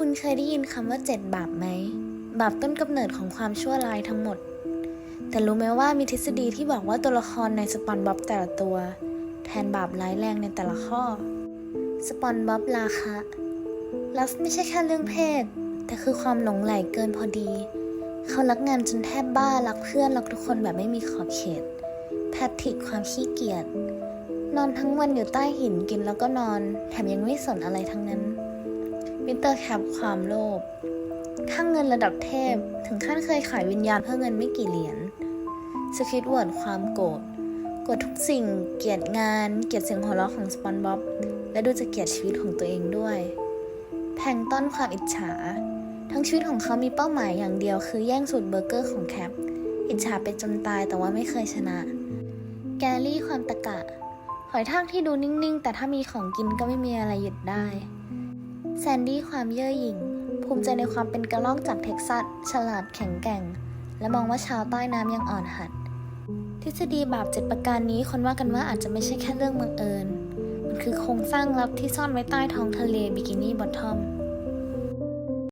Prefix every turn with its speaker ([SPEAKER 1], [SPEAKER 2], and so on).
[SPEAKER 1] คุณเคยได้ยินคำว่าเจ็ดบาปไหม บาปต้นกำเนิดของความชั่วร้ายทั้งหมด แต่รู้ไหมว่ามีทฤษฎีที่บอกว่าตัวละครในสปอนบ๊อบแต่ละตัว แทนบาปร้ายแรงในแต่ละข้อ สปอนบ๊อบราคะลัสไม่ใช่แค่เรื่องเพศ แต่คือความหลงไหลเกินพอดี เขารักงานจนแทบบ้ารักเพื่อนรักทุกคนแบบไม่มีขอบเขต แพทริกความขี้เกียจนอนทั้งวันอยู่ใต้หินกินแล้วก็นอน แถมยังไม่สนอะไรทั้งนั้น มิสเตอร์แคปความโลภข้างเงินระดับเทพถึงขั้นเคยขายวิญญาณเพื่อเงินไม่กี่เหรียญสควิตเวิร์ดความโกรธโกรธทุกสิ่ง เกลียดงาน เกลียดเสียงหัวเราะของสปอนบ๊อบ และดูจะเกลียดชีวิตของตัวเองด้วย แพงต้นความอิจฉา ทั้งชีวิตของเขามีเป้าหมายอย่างเดียวคือแย่งสูตรเบอร์เกอร์ของแคป อิจฉาไปจนตายแต่ว่าไม่เคยชนะ แกลี่ความตะกะ หอยทากที่ดูนิ่งๆ แต่ถ้ามีของกินก็ไม่มีอะไรหยุดได้ แซนดี้ความเย่อหยิ่ง ภูมิใจในความเป็นกระรอกจากเท็กซัส ฉลาดแข็งแกร่ง และมองว่าชาวใต้น้ำยังอ่อนหัด ทฤษฎีบาปเจ็ดประการนี้คนว่ากันว่าอาจจะไม่ใช่แค่เรื่องบังเอิญ มันคือโครงสร้างลับที่ซ่อนไว้ใต้ท้องทะเลบิกินี่บอททอม